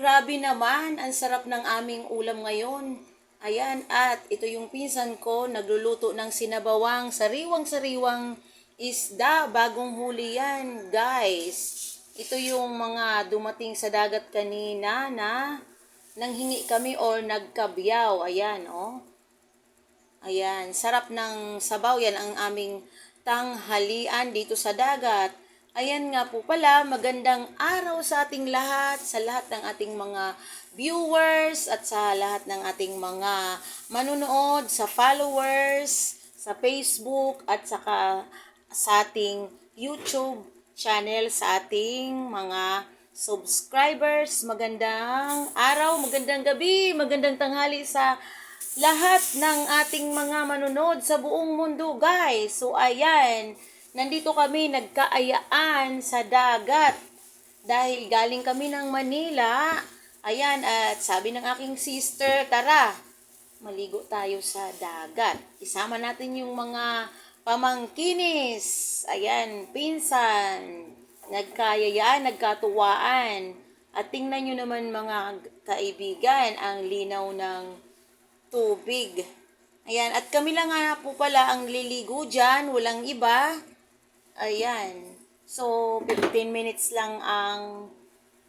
Grabe naman, ang sarap ng aming ulam ngayon. Ayan, at ito yung pinsan ko, nagluluto ng sinabawang sariwang-sariwang isda, bagong huli yan, guys. Ito yung mga dumating sa dagat kanina na nanghingi kami or nagkabyaw. Ayan, oh. Ayan, sarap ng sabaw yan ang aming tanghalian dito sa dagat. Ayan nga po pala, magandang araw sa ating lahat, sa lahat ng ating mga viewers at sa lahat ng ating mga manunood, sa followers, sa Facebook at saka sa ating YouTube channel, sa ating mga subscribers. Magandang araw, magandang gabi, magandang tanghali sa lahat ng ating mga manunod sa buong mundo, guys. So, ayan, nandito kami nagkaayaan sa dagat. Dahil galing kami ng Manila. Ayan, at sabi ng aking sister, tara, maligo tayo sa dagat. Isama natin yung mga pamangkinis. Ayan, pinsan. Nagkayayaan, nagkatuwaan. At tingnan nyo naman mga kaibigan, ang linaw ng tubig. Ayan, at kami lang nga po pala ang liligo dyan, walang iba. Ayan. So, 15 minutes lang ang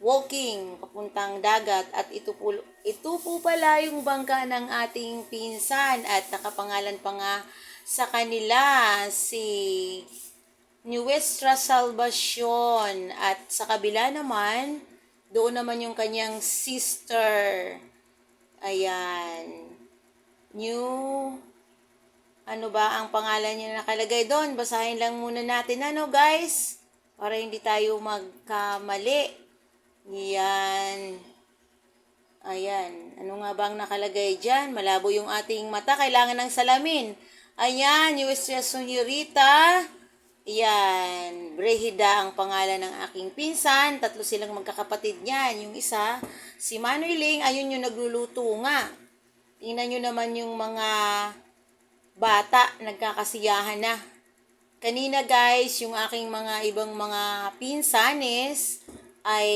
walking papuntang dagat at ito po, ito po pala yung bangka ng ating pinsan at nakapangalan pa nga sa kanila si Nuestra Salvacion. At sa kabila naman doon naman yung kanyang sister. Ayan. New ano ba ang pangalan niya nakalagay doon? Basahin lang muna natin ano guys para hindi tayo magkamali. Yan. Ayan. Ano nga bang nakalagay dyan? Malabo yung ating mata. Kailangan ng salamin. Ayan. USS Sunirita. Yan. Brehida ang pangalan ng aking pinsan. Tatlo silang magkakapatid niyan. Yung isa, si Manueling, ayun yung nagluluto nga. Tingnan nyo naman yung mga bata, nagkakasiyahan na. Kanina guys, yung aking mga ibang mga pinsanes ay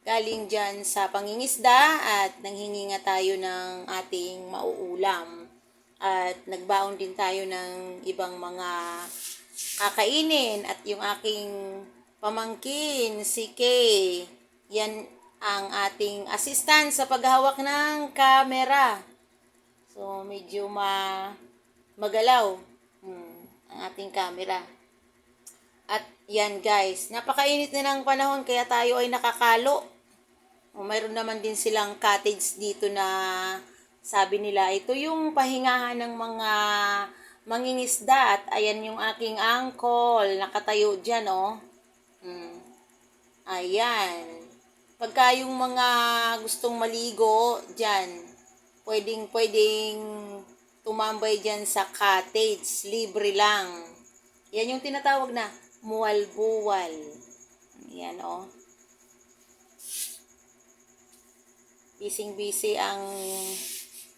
galing dyan sa pangingisda at nanghingi nga tayo ng ating mauulam. At nagbaon din tayo ng ibang mga kakainin at yung aking pamangkin, si Kay. Yan ang ating assistant sa paghawak ng camera. So, medyo ma magalaw hmm, ang ating camera. At yan guys, napakainit na ng panahon kaya tayo ay nakakalo. O, mayroon naman din silang cottage dito na sabi nila, ito yung pahingahan ng mga mangingisda at ayan yung aking uncle, nakatayo dyan oh. Hmm. Ayan. Pagka yung mga gustong maligo dyan, pwedeng, pwedeng tumambay dyan sa cottage. Libre lang. Yan yung tinatawag na muwal-buwal. Yan, oh. Bising-busy ang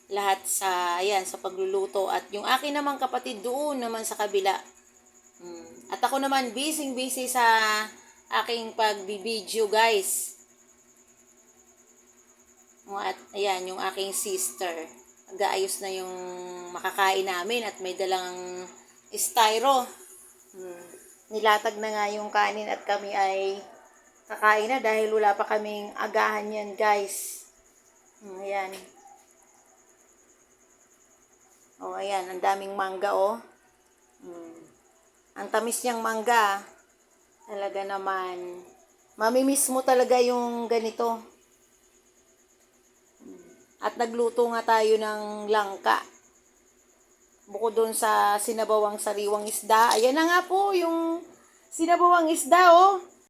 lahat sa, ayan, sa pagluluto. At yung akin naman kapatid doon naman sa kabila. Hmm. At ako naman, busy-busy sa aking pagbibideo, guys. At ayan, yung aking sister. Nag-aayos na yung makakain namin at may dalang styro. Hmm. Nilatag na nga yung kanin at kami ay kakain na dahil wala pa kaming agahan yan, guys. Hmm, ayan. Oh, ayan, ang daming mangga, oh. Hmm. Ang tamis niyang mangga. Talaga naman. Mamimiss mo talaga yung ganito. At nagluto nga tayo ng langka. Bukod doon sa sinabawang sariwang isda. Ayan na nga po yung sinabawang isda, oh.